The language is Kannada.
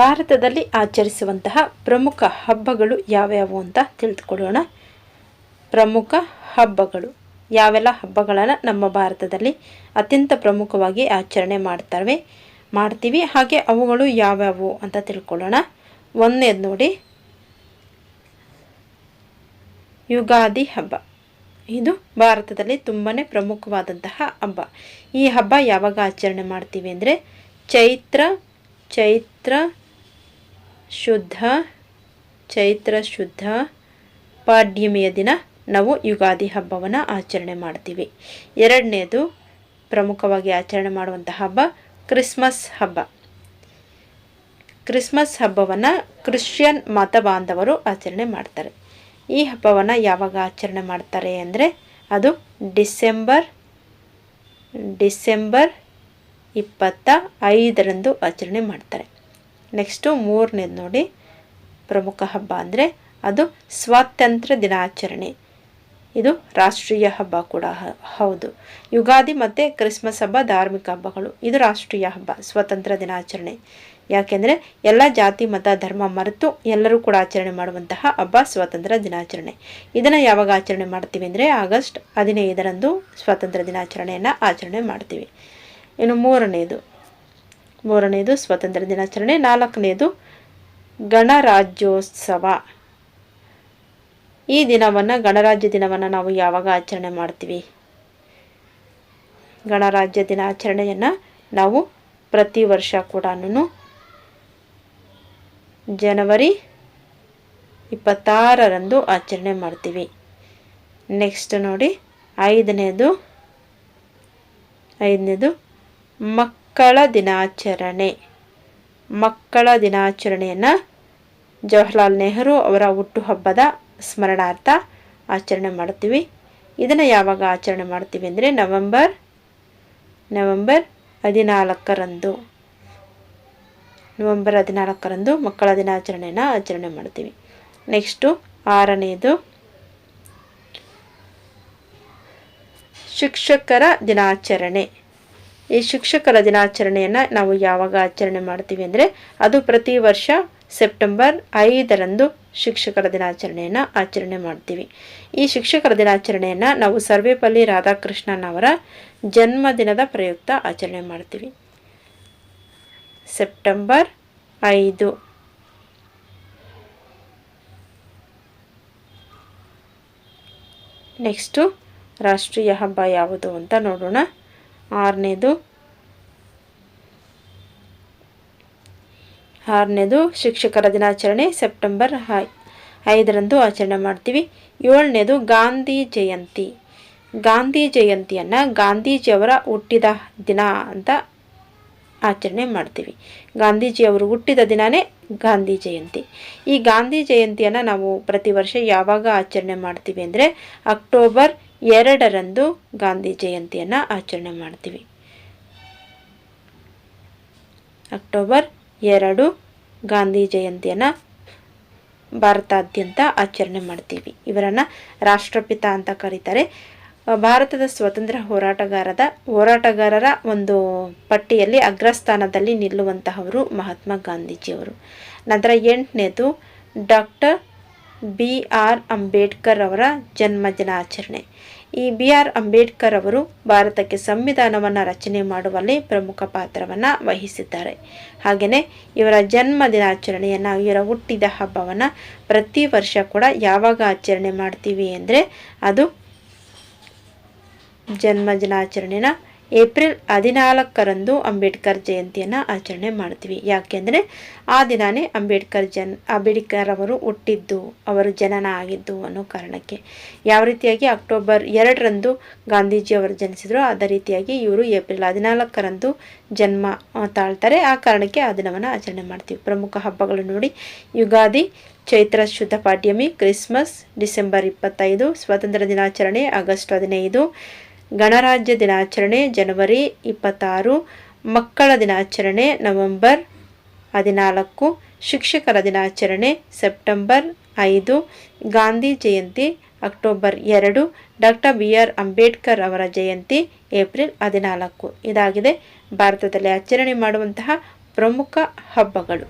ಭಾರತದಲ್ಲಿ ಆಚರಿಸುವಂತಹ ಪ್ರಮುಖ ಹಬ್ಬಗಳು ಯಾವ್ಯಾವು ಅಂತ ತಿಳಿದುಕೊಳ್ಳೋಣ. ಪ್ರಮುಖ ಹಬ್ಬಗಳು. ಯಾವೆಲ್ಲ ಹಬ್ಬಗಳನ್ನು ನಮ್ಮ ಭಾರತದಲ್ಲಿ ಅತ್ಯಂತ ಪ್ರಮುಖವಾಗಿ ಆಚರಣೆ ಮಾಡ್ತವೆ, ಮಾಡ್ತೀವಿ, ಹಾಗೆ ಅವುಗಳು ಯಾವ್ಯಾವು ಅಂತ ತಿಳ್ಕೊಳ್ಳೋಣ. ಒಂದನೇದು ನೋಡಿ. ಯುಗಾದಿ ಹಬ್ಬ. ಇದು ಭಾರತದಲ್ಲಿ ತುಂಬಾ ಪ್ರಮುಖವಾದಂತಹ ಹಬ್ಬ. ಈ ಹಬ್ಬ ಯಾವಾಗ ಆಚರಣೆ ಮಾಡ್ತೀವಿ ಅಂದರೆ, ಚೈತ್ರ ಚೈತ್ರ ಶುದ್ಧ, ಚೈತ್ರ ಶುದ್ಧ, ಪಾಡ್ಯಮಿಯ ದಿನ, ನಾವು ಯುಗಾದಿ ಹಬ್ಬವನ್ನು ಆಚರಣೆ ಮಾಡ್ತೀವಿ. ಎರಡನೇದು ಪ್ರಮುಖವಾಗಿ ಆಚರಣೆ ಮಾಡುವಂಥ ಹಬ್ಬ ಕ್ರಿಸ್ಮಸ್ ಹಬ್ಬ. ಕ್ರಿಸ್ಮಸ್ ಹಬ್ಬವನ್ನು ಕ್ರಿಶ್ಚಿಯನ್ ಮತ ಬಾಂಧವರು ಆಚರಣೆ ಮಾಡ್ತಾರೆ. ಈ ಹಬ್ಬವನ್ನು ಯಾವಾಗ ಆಚರಣೆ ಮಾಡ್ತಾರೆ ಅಂದರೆ ಅದು ಡಿಸೆಂಬರ್ ಡಿಸೆಂಬರ್ ಇಪ್ಪತ್ತ ಐದರಂದು ಆಚರಣೆ ಮಾಡ್ತಾರೆ. ನೆಕ್ಸ್ಟು ಮೂರನೇದು ನೋಡಿ. ಪ್ರಮುಖ ಹಬ್ಬ ಅಂದರೆ ಅದು ಸ್ವಾತಂತ್ರ್ಯ ದಿನಾಚರಣೆ. ಇದು ರಾಷ್ಟ್ರೀಯ ಹಬ್ಬ ಕೂಡ ಹೌದು. ಯುಗಾದಿ ಮತ್ತು ಕ್ರಿಸ್ಮಸ್ ಹಬ್ಬ ಧಾರ್ಮಿಕ ಹಬ್ಬಗಳು. ಇದು ರಾಷ್ಟ್ರೀಯ ಹಬ್ಬ, ಸ್ವಾತಂತ್ರ್ಯ ದಿನಾಚರಣೆ. ಯಾಕೆಂದರೆ ಎಲ್ಲ ಜಾತಿ, ಮತ, ಧರ್ಮ ಮರೆತು ಎಲ್ಲರೂ ಕೂಡ ಆಚರಣೆ ಮಾಡುವಂತಹ ಹಬ್ಬ ಸ್ವಾತಂತ್ರ್ಯ ದಿನಾಚರಣೆ. ಇದನ್ನು ಯಾವಾಗ ಆಚರಣೆ ಮಾಡ್ತೀವಿ ಅಂದರೆ ಆಗಸ್ಟ್ ಹದಿನೈದರಂದು ಸ್ವಾತಂತ್ರ್ಯ ದಿನಾಚರಣೆಯನ್ನು ಆಚರಣೆ ಮಾಡ್ತೀವಿ. ಇನ್ನು ಮೂರನೇದು ಮೂರನೇದು ಸ್ವಾತಂತ್ರ್ಯ ದಿನಾಚರಣೆ ನಾಲ್ಕನೆಯದು ಗಣರಾಜ್ಯೋತ್ಸವ. ಈ ದಿನವನ್ನು ಗಣರಾಜ್ಯ ದಿನವನ್ನು ನಾವು ಯಾವಾಗ ಆಚರಣೆ ಮಾಡ್ತೀವಿ? ಗಣರಾಜ್ಯ ದಿನಾಚರಣೆಯನ್ನು ನಾವು ಪ್ರತಿ ವರ್ಷ ಕೂಡ ಜನವರಿ ಇಪ್ಪತ್ತಾರರಂದು ಆಚರಣೆ ಮಾಡ್ತೀವಿ. ನೆಕ್ಸ್ಟ್ ನೋಡಿ, ಐದನೇದು ಐದನೇದು ಮಕ್ಕಳ ದಿನಾಚರಣೆ. ಮಕ್ಕಳ ದಿನಾಚರಣೆಯನ್ನು ಜವಾಹರ್ಲಾಲ್ ನೆಹರು ಅವರ ಹುಟ್ಟುಹಬ್ಬದ ಸ್ಮರಣಾರ್ಥ ಆಚರಣೆ ಮಾಡ್ತೀವಿ. ಇದನ್ನು ಯಾವಾಗ ಆಚರಣೆ ಮಾಡ್ತೀವಿ ಅಂದರೆ ನವೆಂಬರ್ ನವೆಂಬರ್ ಹದಿನಾಲ್ಕರಂದು. ನವೆಂಬರ್ ಹದಿನಾಲ್ಕರಂದು ಮಕ್ಕಳ ದಿನಾಚರಣೆಯನ್ನು ಆಚರಣೆ ಮಾಡ್ತೀವಿ. ನೆಕ್ಸ್ಟು ಆರನೆಯದು ಶಿಕ್ಷಕರ ದಿನಾಚರಣೆ. ಈ ಶಿಕ್ಷಕರ ದಿನಾಚರಣೆಯನ್ನು ನಾವು ಯಾವಾಗ ಆಚರಣೆ ಮಾಡ್ತೀವಿ ಅಂದರೆ ಅದು ಪ್ರತಿ ವರ್ಷ ಸೆಪ್ಟೆಂಬರ್ ಐದರಂದು ಶಿಕ್ಷಕರ ದಿನಾಚರಣೆಯನ್ನು ಆಚರಣೆ ಮಾಡ್ತೀವಿ. ಈ ಶಿಕ್ಷಕರ ದಿನಾಚರಣೆಯನ್ನು ನಾವು ಸರ್ವೇಪಲ್ಲಿ ರಾಧಾಕೃಷ್ಣನ್ ಅವರ ಜನ್ಮದಿನದ ಪ್ರಯುಕ್ತ ಆಚರಣೆ ಮಾಡ್ತೀವಿ. ಸೆಪ್ಟೆಂಬರ್ ಐದು. ನೆಕ್ಸ್ಟು ರಾಷ್ಟ್ರೀಯ ಹಬ್ಬ ಯಾವುದು ಅಂತ ನೋಡೋಣ. ಆರನೇದು. ಆರನೇದು, ಶಿಕ್ಷಕರ ದಿನಾಚರಣೆ, ಸೆಪ್ಟೆಂಬರ್ ಐದರಂದು ಆಚರಣೆ ಮಾಡ್ತೀವಿ. ಏಳನೇದು, ಗಾಂಧಿ ಜಯಂತಿ. ಗಾಂಧಿ ಜಯಂತಿಯನ್ನು ಗಾಂಧೀಜಿಯವರ ಹುಟ್ಟಿದ ದಿನ ಅಂತ ಆಚರಣೆ ಮಾಡ್ತೀವಿ. ಗಾಂಧೀಜಿಯವರು ಹುಟ್ಟಿದ ದಿನವೇ ಗಾಂಧಿ ಜಯಂತಿ. ಈ ಗಾಂಧಿ ಜಯಂತಿಯನ್ನು ನಾವು ಪ್ರತಿ ವರ್ಷ ಯಾವಾಗ ಆಚರಣೆ ಮಾಡ್ತೀವಿ ಅಂದರೆ ಅಕ್ಟೋಬರ್ ಎರಡರಂದು ಗಾಂಧಿ ಜಯಂತಿಯನ್ನು ಆಚರಣೆ ಮಾಡ್ತೀವಿ. ಅಕ್ಟೋಬರ್ ಎರಡು ಗಾಂಧಿ ಜಯಂತಿಯನ್ನು ಭಾರತಾದ್ಯಂತ ಆಚರಣೆ ಮಾಡ್ತೀವಿ. ಇವರನ್ನು ರಾಷ್ಟ್ರಪಿತ ಅಂತ ಕರೀತಾರೆ. ಭಾರತದ ಸ್ವತಂತ್ರ ಹೋರಾಟಗಾರದ, ಹೋರಾಟಗಾರರ ಒಂದು ಪಟ್ಟಿಯಲ್ಲಿ ಅಗ್ರಸ್ಥಾನದಲ್ಲಿ ನಿಲ್ಲುವಂತಹವರು ಮಹಾತ್ಮ ಗಾಂಧೀಜಿಯವರು. ನಂತರ ಎಂಟನೇದು ಡಾಕ್ಟರ್ ಬಿ ಆರ್ ಅಂಬೇಡ್ಕರ್ ಅವರ ಜನ್ಮದಿನಾಚರಣೆ ಈ ಬಿ ಆರ್ ಅಂಬೇಡ್ಕರ್ ಅವರು ಭಾರತಕ್ಕೆ ಸಂವಿಧಾನವನ್ನು ರಚನೆ ಮಾಡುವಲ್ಲಿ ಪ್ರಮುಖ ಪಾತ್ರವನ್ನು ವಹಿಸಿದ್ದಾರೆ. ಹಾಗೆಯೇ ಇವರ ಜನ್ಮ ದಿನಾಚರಣೆಯನ್ನು, ಇವರ ಹುಟ್ಟಿದ ಹಬ್ಬವನ್ನು ಪ್ರತಿ ವರ್ಷ ಕೂಡ ಯಾವಾಗ ಆಚರಣೆ ಮಾಡ್ತೀವಿ ಅಂದರೆ ಅದು ಜನ್ಮ ದಿನಾಚರಣೆನ ಏಪ್ರಿಲ್ ಹದಿನಾಲ್ಕರಂದು ಅಂಬೇಡ್ಕರ್ ಜಯಂತಿಯನ್ನು ಆಚರಣೆ ಮಾಡ್ತೀವಿ. ಯಾಕೆಂದರೆ ಆ ದಿನಾನೇ ಅಂಬೇಡ್ಕರ್ ಜನ್, ಅಂಬೇಡ್ಕರ್ ಅವರು ಹುಟ್ಟಿದ್ದು, ಅವರು ಜನನ ಆಗಿದ್ದು ಅನ್ನೋ ಕಾರಣಕ್ಕೆ. ಯಾವ ರೀತಿಯಾಗಿ ಅಕ್ಟೋಬರ್ ಎರಡರಂದು ಗಾಂಧೀಜಿ ಅವರು ಜನಿಸಿದ್ರು ಅದೇ ರೀತಿಯಾಗಿ ಇವರು ಏಪ್ರಿಲ್ ಹದಿನಾಲ್ಕರಂದು ಜನ್ಮ ತಾಳ್ತಾರೆ. ಆ ಕಾರಣಕ್ಕೆ ಆ ದಿನವನ್ನು ಆಚರಣೆ ಮಾಡ್ತೀವಿ. ಪ್ರಮುಖ ಹಬ್ಬಗಳು ನೋಡಿ. ಯುಗಾದಿ, ಚೈತ್ರ ಶುದ್ಧ ಪಾಡ್ಯಮಿ ಕ್ರಿಸ್ಮಸ್, ಡಿಸೆಂಬರ್ ಇಪ್ಪತ್ತೈದು, ಸ್ವಾತಂತ್ರ್ಯ ದಿನಾಚರಣೆ, ಆಗಸ್ಟ್ ಹದಿನೈದು ಗಣರಾಜ್ಯ ದಿನಾಚರಣೆ ಜನವರಿ ಇಪ್ಪತ್ತಾರು, ಮಕ್ಕಳ ದಿನಾಚರಣೆ ನವೆಂಬರ್ ಹದಿನಾಲ್ಕು, ಶಿಕ್ಷಕರ ದಿನಾಚರಣೆ ಸೆಪ್ಟೆಂಬರ್ ಐದು, ಗಾಂಧಿ ಜಯಂತಿ ಅಕ್ಟೋಬರ್ ಎರಡು, ಡಾಕ್ಟರ್ ಬಿ ಆರ್ ಅಂಬೇಡ್ಕರ್ ಅವರ ಜಯಂತಿ ಏಪ್ರಿಲ್ ಹದಿನಾಲ್ಕು. ಇದಾಗಿದೆ, ಭಾರತದಲ್ಲಿ ಆಚರಣೆ ಮಾಡುವಂತಹ ಪ್ರಮುಖ ಹಬ್ಬಗಳು.